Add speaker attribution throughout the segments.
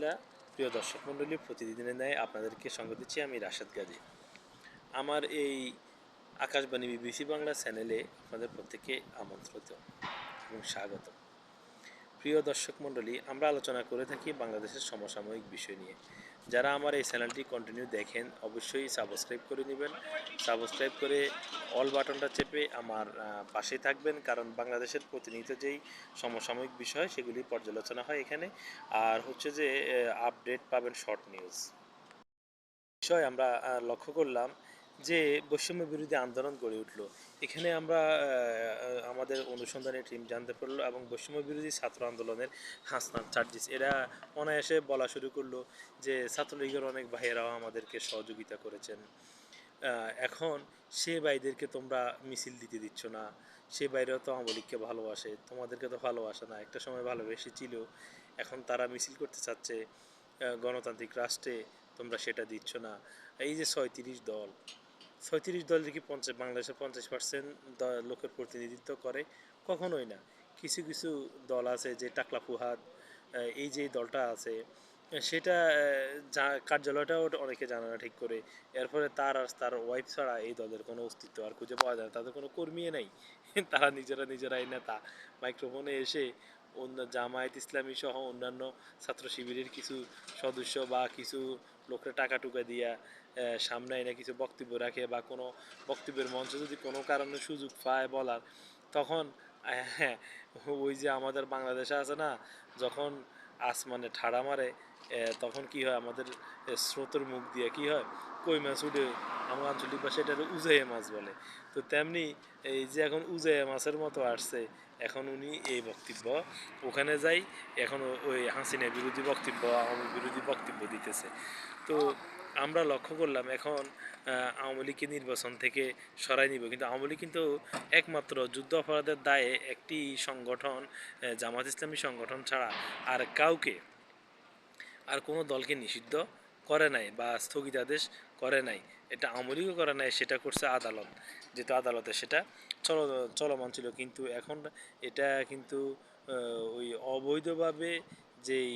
Speaker 1: রহমতুল্লাহ প্রিয় দর্শক মণ্ডলী, প্রতিদিনের ন্যায় আপনাদেরকে সঙ্গ দিচ্ছি আমি রাশেদ গাজী। আমার এই আকাশবাণী বিবিসি বাংলা চ্যানেলে আপনাদের প্রত্যেকে আমন্ত্রিত এবং স্বাগত। প্রিয় দর্শক মণ্ডলী, আমরা আলোচনা করে থাকি বাংলাদেশের সমসাময়িক বিষয় নিয়ে। যারা আমার এই চ্যানেলটি কন্টিনিউ দেখেন, অবশ্যই সাবস্ক্রাইব করে নেবেন। সাবস্ক্রাইব করে অল বাটনটা চেপে আমার পাশে থাকবেন, কারণ বাংলাদেশের প্রতিনিয়ত যেই সমসাময়িক বিষয়, সেগুলি পর্যালোচনা হয় এখানে। আর হচ্ছে যে আপডেট পাবেন শর্ট নিউজ বিষয় আমরা লক্ষ্য করলাম যে বৈষম্য বিরোধী আন্দোলন গড়ে উঠল, এখানে আমরা আমাদের অনুসন্ধানী টিম জানতে পারল এবং বৈষম্য বিরোধী ছাত্র আন্দোলনের হাসনাত চার্জিস। এরা অনায়াসে বলা শুরু করল যে ছাত্রলীগের অনেক ভাইয়েরাও আমাদেরকে সহযোগিতা করেছেন। এখন সে ভাইদেরকে তোমরা মিছিল দিতে দিচ্ছ না, সে বাইরেও তো আওয়ামী লীগকে ভালোবাসে, তোমাদেরকে তো ভালোবাসে না, একটা সময় ভালোবেসেছিল, এখন তারা মিছিল করতে চাচ্ছে গণতান্ত্রিক রাষ্ট্রে তোমরা সেটা দিচ্ছ না। এই যে ছয়ত্রিশ দল ছয়ত্রিশ দল দেখি পঞ্চাশ, বাংলাদেশের পঞ্চাশ পার্সেন্ট লোকের প্রতিনিধিত্ব করে, কখনোই না। কিছু কিছু দল আছে যে টাকলা ফুহাদ এই যে দলটা আছে, সেটা কার্যালয়টাও অনেকে জানে না ঠিক করে। এরপরে তার আর, তার ওয়াইফ ছাড়া এই দলের কোনো অস্তিত্ব আর খুঁজে পাওয়া যায় না। তাদের কোনো কর্মী নাই। তারা নিজেরা নিজেরাই নেতা। মাইক্রোফোনে এসে অন্য জামায়াত ইসলামী সহ অন্যান্য ছাত্র শিবিরের কিছু সদস্য বা কিছু লোকের টাকা টুকা দিয়া সামনে এনে কিছু বক্তব্য রাখে বা কোনো বক্তব্যের মঞ্চে যদি কোনো কারণে সুযোগ পায় বলার, তখন হ্যাঁ ওই যে আমাদের বাংলাদেশে আছে না, যখন আসমানে ঠাড়া মারে তখন কি হয় আমাদের স্রোতের মুখ দিয়ে কি হয়, কই মাছ উঠে, আমার আঞ্চলিক ভাষায় এটা উজাইয়া মাছ বলে। তো তেমনি এই যে এখন উজাইয়া মাছের মতো আসছে, এখন উনি এই বক্তব্য, ওখানে যাই, এখন ওই হাসিনা বিরোধী বক্তব্য, আওয়ামী বিরোধী বক্তব্য দিতেছে। তো আমরা লক্ষ্য করলাম এখন আওয়ামী লীগকে নির্বাচন থেকে সরাই নিব। কিন্তু আওয়ামী লীগ কিন্তু একমাত্র যুদ্ধ অপরাধের দায়ে একটি সংগঠন জামাত ইসলামী সংগঠন ছাড়া আর কাউকে, আর কোনো দলকে নিষিদ্ধ করে নাই বা স্থগিতাদেশ করে নাই। এটা আওয়ামী লীগও করে নাই, সেটা করছে আদালত। যেহেতু আদালতে সেটা চল, চলমান ছিল, কিন্তু এখন এটা কিন্তু ওই অবৈধভাবে যেই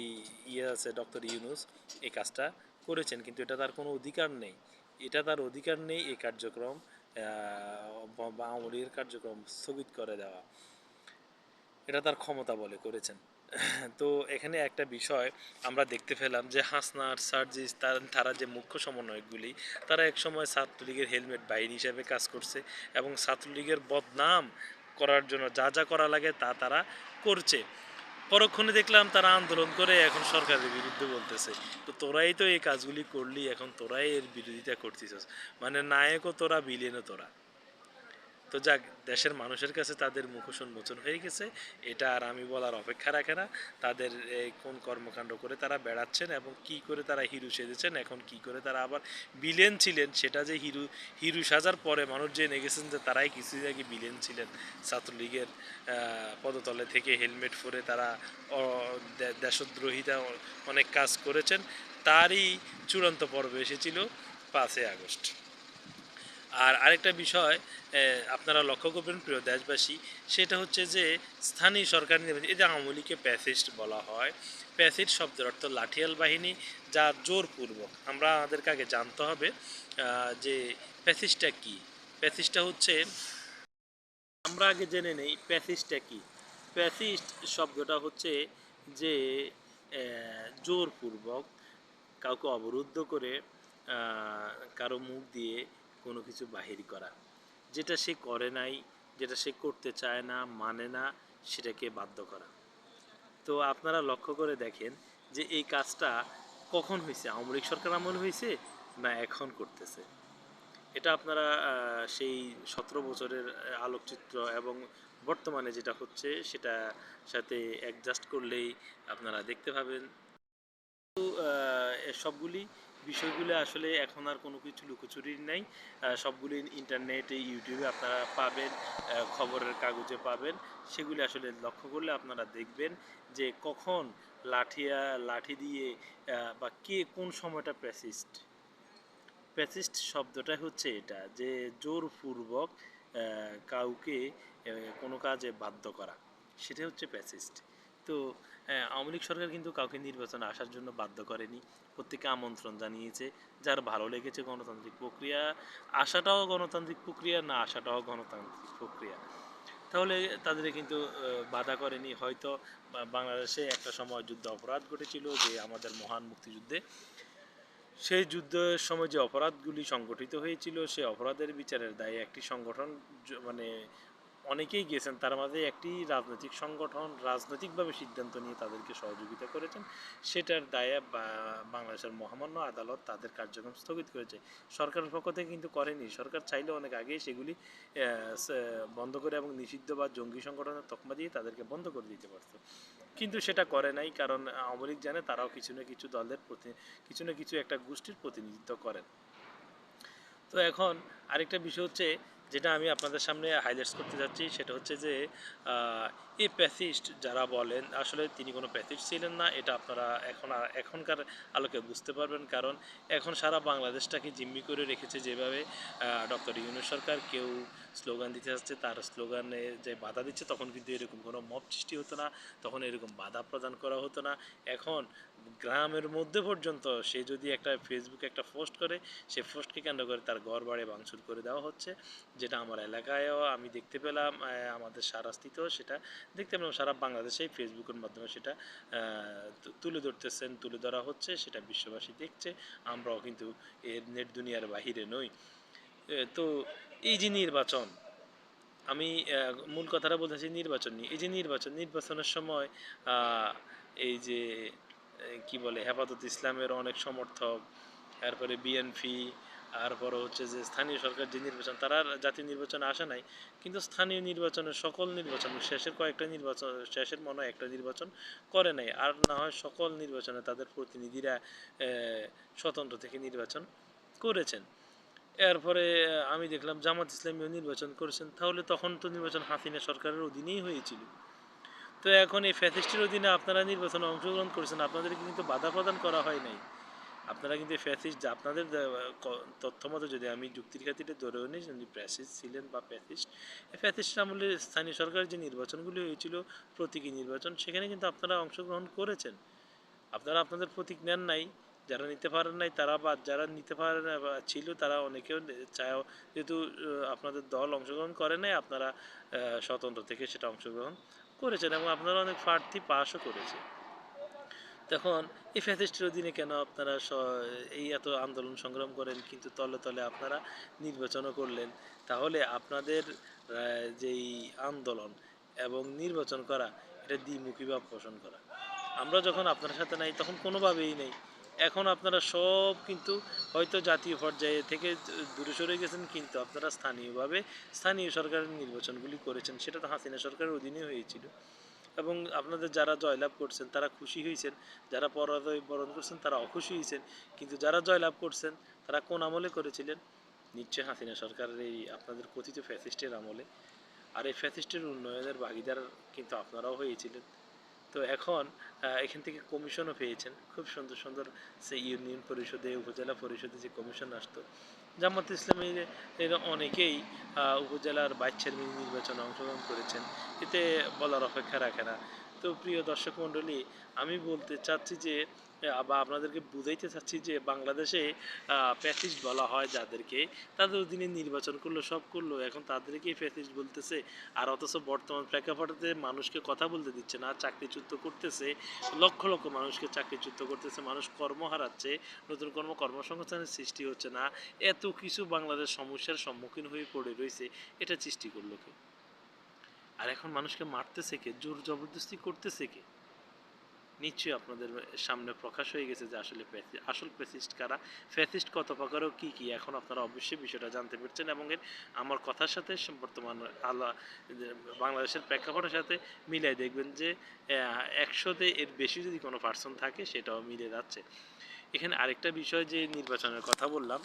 Speaker 1: ইয়ে আছে ডক্টর ইউনুস, এই কাজটা করেছেন, কিন্তু এটা তার কোনো অধিকার নেই। এটা তার অধিকার নেই এই কার্যক্রম বা কার্যক্রম স্থগিত করে দেওয়া। এটা তার ক্ষমতা বলে করেছেন। তো এখানে একটা বিষয় আমরা দেখতে পেলাম যে হাসনার সার্জিস তার যে মুখ্য সমন্বয়কগুলি, তারা একসময় ছাত্রলীগের হেলমেট বাহিনী হিসেবে কাজ করছে এবং ছাত্রলীগের বদনাম করার জন্য যা যা করা লাগে তা তারা করছে। পরক্ষণে দেখলাম তারা আন্দোলন করে এখন সরকারের বিরুদ্ধে বলতেছে। তো তোরাই তো এই কাজগুলি করলি, এখন তোরাই এর বিরোধিতা করতেছিস। মানে নায়কও তোরা বিলেনও তোরা। তো যাক, দেশের মানুষের কাছে তাদের মুখোশ উন্মোচন হয়ে গেছে। এটা আর আমি বলার অপেক্ষা রাখে না। তাদের কোন কর্মকাণ্ড করে তারা বেড়াচ্ছেন এবং কি করে তারা হিরু সেজেছেন, এখন কি করে তারা আবার বিলেন ছিলেন, সেটা যে হিরু হিরু সাজার পরে মানুষ জেনে গেছেন যে তারাই কিছুদিন আগে বিলেন ছিলেন। ছাত্রলীগের পদতলে থেকে হেলমেট পরে তারা দেশদ্রোহিতা অনেক কাজ করেছেন। তারই চূড়ান্ত পর্ব এসেছিল পাঁচই আগস্ট। আর আরেকটা বিষয় আপনারা লক্ষ্য করবেন প্রিয় দেশবাসী, সেটা হচ্ছে যে স্থানীয় সরকার নির্বাচন যে আওয়ামী লীগকে প্যাসিস্ট বলা হয়, প্যাসিস্ট শব্দের অর্থ লাঠিয়াল বাহিনী যা জোরপূর্বক, আমরা আমাদেরকে আগে জানতে হবে যে প্যাসিস্টটা কি? প্যাসিস্টটা হচ্ছে, আমরা আগে জেনে নেই প্যাসিস্টটা কি। প্যাসিস্ট শব্দটা হচ্ছে যে জোরপূর্বক কাউকে অবরুদ্ধ করে কারও মুখ দিয়ে কোনো কিছু বাহির করা। যেটা সে করে নাই, যেটা সে করতে চায় না মানে না, সেটাকে বাধ্য করা। তো আপনারা লক্ষ্য করে দেখেন যে এই কাজটা কখন হয়েছে আওয়ামী লীগ সরকার আমল হয়েছে না এখন করতেছে? এটা আপনারা সেই সতেরো বছরের আলোকচিত্র এবং বর্তমানে যেটা হচ্ছে সেটা সাথে অ্যাডজাস্ট করলেই আপনারা দেখতে পাবেন। সবগুলি বিষয়গুলো আসলে এখন আর কোনো কিছু লুকোচুরির নাই। সবগুলি ইন্টারনেটে ইউটিউবে আপনারা পাবেন খবরের কাগজে পাবেন। সেগুলি আসলে লক্ষ্য করলে আপনারা দেখবেন যে কখন লাঠিয়া, লাঠি দিয়ে বা কে কোন সময়টা প্যাসিস্ট প্যাসিস্ট শব্দটা হচ্ছে এটা, যে জোরপূর্বক কাউকে কোনো কাজে বাধ্য করা। সেটা হচ্ছে প্যাসিস্ট তো হ্যাঁ, আওয়ামী লীগ সরকার কিন্তু কাউকে নির্বাচনে আসার জন্য বাধ্য করেনি। প্রত্যেকে আমন্ত্রণ জানিয়েছে যার ভালো লেগেছে গণতান্ত্রিক প্রক্রিয়া আসাটাও গণতান্ত্রিক প্রক্রিয়া না আসাটাও গণতান্ত্রিক প্রক্রিয়া। তাহলে তাদের কিন্তু বাধা করেনি। হয়তো বাংলাদেশে একটা সময় যুদ্ধ অপরাধ ঘটেছিল যে আমাদের মহান মুক্তিযুদ্ধে। সেই যুদ্ধের সময় যে অপরাধগুলি সংগঠিত হয়েছিল সেই অপরাধের বিচারের দায়ে একটি সংগঠন মানে অনেকেই গেছেন, তার মাঝে একটি রাজনৈতিক সংগঠন রাজনৈতিকভাবে সিদ্ধান্ত নিয়ে তাদেরকে সহযোগিতা করেছেন। সেটার দায়ে বাংলাদেশের মহামান্য আদালত তাদের কার্যক্রম স্থগিত করেছে। সরকারের পক্ষ থেকে কিন্তু করেনি। সরকার চাইলে অনেক আগেই সেগুলি বন্ধ করে এবং নিষিদ্ধ বা জঙ্গি সংগঠনের তকমা দিয়ে তাদেরকে বন্ধ করে দিতে পারত। কিন্তু সেটা করে নাই কারণ আওয়ামী লীগ জানে তারাও কিছু না কিছু দলের প্রতি, কিছু না কিছু একটা গোষ্ঠীর প্রতিনিধিত্ব করেন। তো এখন আরেকটা বিষয় হচ্ছে যেটা আমি আপনাদের সামনে হাইলাইটস করতে যাচ্ছি সেটা হচ্ছে যে এই প্যাথিস্ট যারা বলেন, আসলে তিনি কোনো প্যাথিস্ট ছিলেন না, এটা আপনারা এখন এখনকার আলোকে বুঝতে পারবেন। কারণ এখন সারা বাংলাদেশটাকে জিম্মি করে রেখেছে যেভাবে ডক্টর ইউনু সরকার, কেউ স্লোগান দিতে যাচ্ছে তার স্লোগানে যে বাধা দিচ্ছে, তখন কিন্তু এরকম কোনো মব সৃষ্টি হতো না, তখন এরকম বাধা প্রদান করা হতো না। এখন গ্রামের মধ্যে পর্যন্ত সে যদি একটা ফেসবুকে একটা পোস্ট করে, সে পোস্টকে কেন্দ্র করে তার ঘর বাড়ি ভাঙচুর করে দেওয়া হচ্ছে, যেটা আমার এলাকায়ও আমি দেখতে পেলাম আমাদের সারাস্তিতেও সেটা দেখতে পেলাম, সারা বাংলাদেশেই ফেসবুকের মাধ্যমে সেটা তুলে ধরতেছেন, তুলে ধরা হচ্ছে, সেটা বিশ্ববাসী দেখছে, আমরাও কিন্তু এর নেট দুনিয়ার বাহিরে নই। তো এই যে নির্বাচন, আমি মূল কথাটা বলতেছি নির্বাচন নিয়ে। এই যে নির্বাচন, নির্বাচনের সময় এই যে কি বলে, হেফাজত ইসলামের অনেক সমর্থক, তারপরে বিএনপি তারপর হচ্ছে যে স্থানীয় সরকার যে নির্বাচন, তারা জাতীয় নির্বাচনে আসে নাই। কিন্তু স্থানীয় নির্বাচনের সকল নির্বাচন, শেষের কয়েকটা নির্বাচন, শেষের মনে হয় একটা নির্বাচন করে নাই। আর না হয় সকল নির্বাচনে তাদের প্রতিনিধিরা স্বতন্ত্র থেকে নির্বাচন করেছেন। এরপরে আমি দেখলাম জামাত ইসলামীও নির্বাচন করেছেন, তাহলে তখন তো নির্বাচন হাসিনা সরকারের অধীনেই হয়েছিল। তো এখন এই ফ্যাসিস্টের অধীনে আপনারা নির্বাচনে অংশগ্রহণ করেছেন, আপনাদেরকে কিন্তু বাধা প্রদান করা হয় নাই। আপনারা কিন্তু ফ্যাসিস্ট, আপনাদের তথ্য মতো যদি আমি যুক্তির খাতিরে ধরেও নিই যদি ফ্যাসিস্ট ছিলেন বা ফ্যাসিস্ট, এই ফ্যাসিস্ট আমলে স্থানীয় সরকারের যে নির্বাচনগুলি হয়েছিল, প্রতীকী নির্বাচন, সেখানে কিন্তু আপনারা অংশগ্রহণ করেছেন। আপনারা আপনাদের প্রতীক নেন নাই। যারা নিতে পারেন নাই, তারা বা যারা নিতে পারে না বা ছিল, তারা অনেকেও চায় যেহেতু আপনাদের দল অংশগ্রহণ করে নাই, আপনারা স্বতন্ত্র থেকে সেটা অংশগ্রহণ করেছেন এবং আপনারা অনেক প্রার্থী পাশও করেছে তখন এই ফ্যাসিস্টের অধীনে কেন আপনারা এই এত আন্দোলন সংগ্রাম করেন, কিন্তু তলে তলে আপনারা নির্বাচনও করলেন? তাহলে আপনাদের যেই আন্দোলন এবং নির্বাচন করা, এটা দ্বিমুখী ভাব পোষণ করা। আমরা যখন আপনার সাথে নাই, তখন কোনোভাবেই নেই। এখন আপনারা সব কিন্তু হয়তো জাতীয় পর্যায়ে থেকে দূরে সরে গেছেন, কিন্তু আপনারা স্থানীয়ভাবে স্থানীয় সরকারের নির্বাচনগুলি করেছেন, সেটা তো হাসিনা সরকারের অধীনে হয়েছিল। এবং আপনাদের যারা জয়লাভ করছেন, তারা খুশি হয়েছেন, যারা পরাজয় বরণ করছেন, তারা অখুশি হয়েছেন, কিন্তু যারা জয়লাভ করছেন, তারা কোন আমলে করেছিলেন? নিশ্চয় হাসিনা সরকারের এই আপনাদের কথিত ফ্যাসিস্টের আমলে। আর এই ফ্যাসিস্টের উন্নয়নের ভাগিদার কিন্তু আপনারাও হয়েছিলেন। তো এখন এখান থেকে কমিশনও পেয়েছেন। খুব সুন্দর সুন্দর সেই ইউনিয়ন পরিষদে, উপজেলা পরিষদে যে কমিশন আসতো। জামাত ইসলামের অনেকেই উপজেলার বাচ্চার চেয়ারম্যান নির্বাচনে অংশগ্রহণ করেছেন। এতে বলার অপেক্ষা রাখে না। তো প্রিয় দর্শক মণ্ডলী, আমি বলতে চাচ্ছি যে বা আপনাদেরকে বুঝাইতে চাচ্ছি যে বাংলাদেশে প্যাথিস্ট বলা হয় যাদেরকে, তাদের অধীনে নির্বাচন করল, সব করল, এখন তাদেরকেই প্যাথিস্ট বলতেছে। আর অথচ বর্তমান প্রেক্ষাপটে মানুষকে কথা বলতে দিচ্ছে না, চাকরিচ্যুত করতেছে, লক্ষ লক্ষ মানুষকে চাকরিচ্যুত করতেছে, মানুষ কর্ম হারাচ্ছে, নতুন কর্ম, কর্মসংস্থানের সৃষ্টি হচ্ছে না, এত কিছু বাংলাদেশ সমস্যার সম্মুখীন হয়ে পড়ে রয়েছে, এটা সৃষ্টি করল কে? আর এখন মানুষকে মারতেছে কে? জোর জবরদস্তি করতেছে কে? নিশ্চয়ই আপনাদের সামনে প্রকাশ হয়ে গেছে যে আসলে আসল ফ্যাসিস্ট কারা? ফ্যাসিস্ট কত প্রকারও কী কী? এখন আপনারা অবশ্যই বিষয়টা জানতে পেরেছেন এবং এর আমার কথার সাথে বর্তমান আলা বাংলাদেশের প্রেক্ষাপটের সাথে মিলাই দেখবেন যে একশোতে এর বেশি যদি কোনো পার্সন থাকে সেটাও মিলে যাচ্ছে। এখানে আরেকটা বিষয় যে নির্বাচনের কথা বললাম,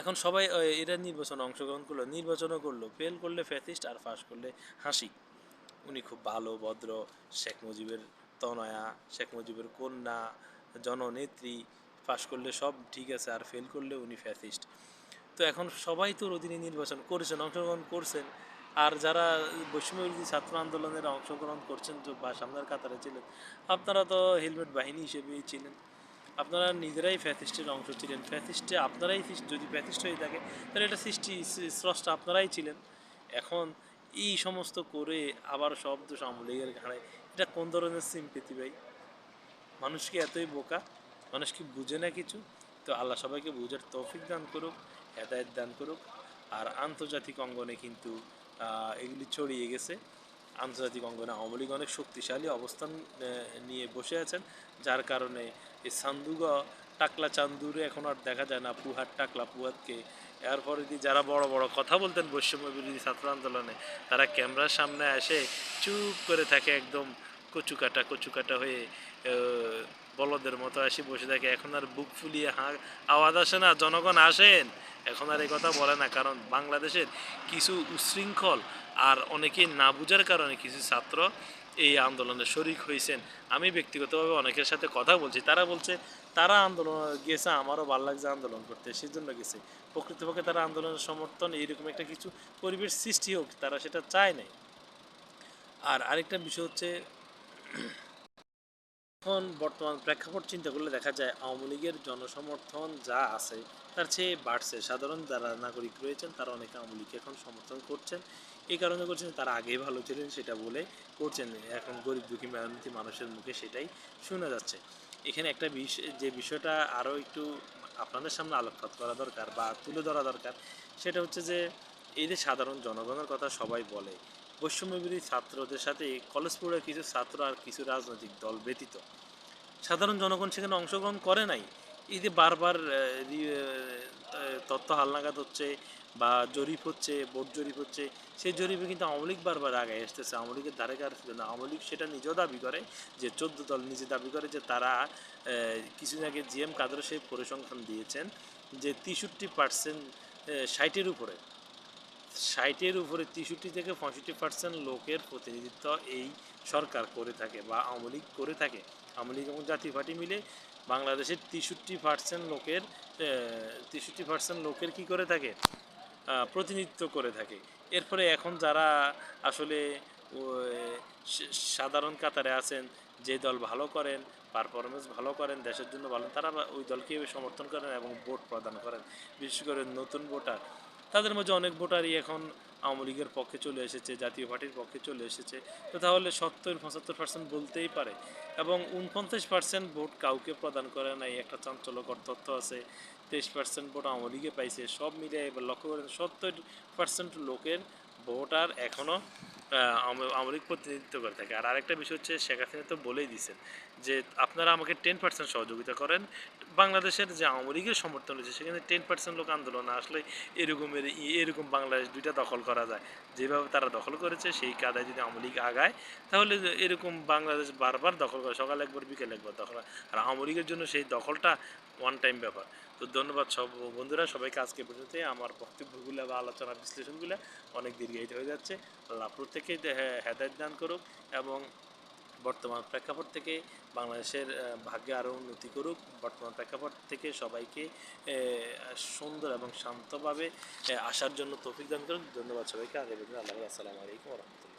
Speaker 1: এখন সবাই এরা নির্বাচনে অংশগ্রহণ করল, নির্বাচনও করল ফেল করলে ফ্যাসিস্ট আর পাস করলে হাসি। উনি খুব ভালো, ভদ্র শেখ মুজিবের তনয়া, শেখ মুজিবের কন্যা, জননেত্রী, পাশ করলে সব ঠিক আছে, আর ফেল করলে উনি ফ্যাসিস্ট তো এখন সবাই তোর অধীনে নির্বাচন করেছেন, অংশগ্রহণ করছেন। আর যারা বৈষম্যবিরোধী ছাত্র আন্দোলনের অংশগ্রহণ করছেন তো বা সামনের কাতারে ছিলেন, আপনারা তো হেলমেট বাহিনী হিসেবেই ছিলেন। আপনারা নিজেরাই ফ্যাসিস্টের অংশ ছিলেন। ফ্যাসিস্টে আপনারাই যদি ফ্যাসিস্ট হয়ে থাকে, তাহলে এটা সৃষ্টি স্রষ্টা আপনারাই ছিলেন। এখন এই সমস্ত করে আবার সব দোষ আমলের ঘাড়ে এটা কোন ধরনের সিম্পেথি ভাই? মানুষ কি এতই বোকা? মানুষ কি বুঝে না কিছু? তো আল্লাহ সবাইকে বুঝার তৌফিক দান করুক, হেদায়ত দান করুক। আর আন্তর্জাতিক অঙ্গনে কিন্তু এগুলি ছড়িয়ে গেছে। আন্তর্জাতিক অঙ্গনে আওয়ামী লীগ অনেক শক্তিশালী অবস্থান নিয়ে বসে আছেন। যার কারণে এই সান্দুগা, টাকলা চান্দুরে এখন আর দেখা যায় না। পুহার টাকলা পুহাতকে এরপরে যারা বড় বড় কথা বলতেন বৈষম্য বিরোধী ছাত্র আন্দোলনে, তারা ক্যামেরার সামনে এসে চুপ করে থাকে একদম কচু কাটা কচু কাটা হয়ে বলদের মতো আসি বসে থাকে। এখন আর বুক ফুলিয়ে হাঁ, আওয়াজ আসে না, জনগণ আসেন। এখন আর এই কথা বলে না, কারণ বাংলাদেশের কিছু উশৃঙ্খল আর অনেকে না বুঝার কারণে কিছু ছাত্র এই আন্দোলনে শরিক হয়েছেন। আমি ব্যক্তিগতভাবে অনেকের সাথে কথা বলছি। তারা বলছে তারা আন্দোলন গেছে, আমারও ভালো লাগছে আন্দোলন করতে সেই জন্য গেছে। প্রকৃতপক্ষে তারা আন্দোলনের সমর্থন, এইরকম একটা কিছু পরিবেশ সৃষ্টি হোক, তারা সেটা চায় নাই। আর আরেকটা বিষয় হচ্ছে, এখন বর্তমান প্রেক্ষাপট চিন্তা করলে দেখা যায়, আওয়ামী লীগের জনসমর্থন যা আছে, তার চেয়ে বাড়ছে। সাধারণ যারা নাগরিক রয়েছেন, তারা অনেকে আওয়ামী লীগকে এখন সমর্থন করছেন। এই কারণে করছেন তারা আগেই ভালো ছিলেন, সেটা বলে করছেন। এখন গরিব দুঃখী মেহনতি মানুষের মুখে সেটাই শোনা যাচ্ছে। এখানে একটা বিষয়, যে বিষয়টা আরও একটু আপনাদের সামনে আলোকপাত করা দরকার বা তুলে ধরা দরকার, সেটা হচ্ছে যে এই যে সাধারণ জনগণের কথা সবাই বলে, বৈষম্যবিরোধী ছাত্রদের সাথে কলেজ পড়ে কিছু ছাত্র আর কিছু রাজনৈতিক দল ব্যতীত। সাধারণ জনগণ সেখানে অংশগ্রহণ করে নাই যে বারবার তথ্য হালনাগাদ হচ্ছে বা জরিপ হচ্ছে ভোট জরিপ হচ্ছে, সেই জরিপে কিন্তু আওয়ামী লীগ বারবার আগে আসতেছে। আওয়ামী লীগের ধারে কার ছিল না? আওয়ামী লীগ সেটা নিজেও দাবি করে যে চোদ্দ দল নিজে দাবি করে যে তারা কিছুদিন আগে জিএম কাদের সেই পরিসংখ্যান দিয়েছেন যে তেষট্টি পার্সেন্ট ষাটের উপরে। ষাটের উপরে তেষট্টি থেকে পঁয়ষট্টি পার্সেন্ট লোকের প্রতিনিধিত্ব এই সরকার করে থাকে বা আওয়ামী লীগ করে থাকে। আওয়ামী লীগ এবং জাতীয় পার্টি মিলে বাংলাদেশের তেষট্টি পার্সেন্ট লোকের তেষট্টি পার্সেন্ট লোকের কি করে থাকে? প্রতিনিধিত্ব করে থাকে। এরপরে এখন যারা আসলে সাধারণ কাতারে আছেন, যে দল ভালো করেন পারফরমেন্স ভালো করেন, দেশের জন্য ভালো, তারা ওই দলকে সমর্থন করেন এবং ভোট প্রদান করেন। বিশেষ করে নতুন ভোটার, তাদের মধ্যে অনেক ভোটারই এখন আওয়ামী লীগের পক্ষে চলে এসেছে, জাতীয় পার্টির পক্ষে চলে এসেছে, তো তাহলে সত্তর পঁচাত্তর পার্সেন্ট বলতেই পারে। এবং উনপঞ্চাশ পার্সেন্ট ভোট কাউকে প্রদান করে নাই, একটা চাঞ্চল্যকর তথ্য আছে, তেইশ পার্সেন্ট ভোট আওয়ামী লীগে পাইছে, সব মিলিয়ে এবার লক্ষ্য করেন, সত্তর পার্সেন্ট লোকের ভোটার এখনও আওয়ামী প্রতিনিধিত্ব করে থাকে। আর আরেকটা বিষয় হচ্ছে, শেখ হাসিনা তো বলেই দিয়েছেন যে, আপনারা আমাকে টেন পার্সেন্ট সহযোগিতা করেন। বাংলাদেশের যে আওয়ামী লীগের সমর্থন রয়েছে, সেখানে টেন পার্সেন্ট লোক আন্দোলন, আসলে এরকমের এরকম বাংলাদেশ দুইটা দখল করা যায়। যেভাবে তারা দখল করেছে, সেই কাদায় যদি আওয়ামী লীগ আগায়, তাহলে এরকম বাংলাদেশ বারবার দখল করে, সকাল একবার, বিকেল একবার দখল। আর আওয়ামী লীগের জন্য সেই দখলটা ওয়ান টাইম ব্যাপার। তো ধন্যবাদ সব বন্ধুরা, সবাইকে আজকে পর্যন্ত আমার বক্তব্যগুলো বা আলোচনা বিশ্লেষণগুলো অনেক দীর্ঘায়িত হয়ে যাচ্ছে। আল্লাহ প্রত্যেকে হেদায়ত দান করুক এবং বর্তমান প্রেক্ষাপট থেকে বাংলাদেশের ভাগ্যে আরও উন্নতি করুক। বর্তমান প্রেক্ষাপট থেকে সবাইকে সুন্দর এবং শান্তভাবে আসার জন্য তৌফিক দান করুক ধন্যবাদ সবাইকে। আগে আল্লাহ আসসালামু আলাইকুম রহমতুল্লাহ।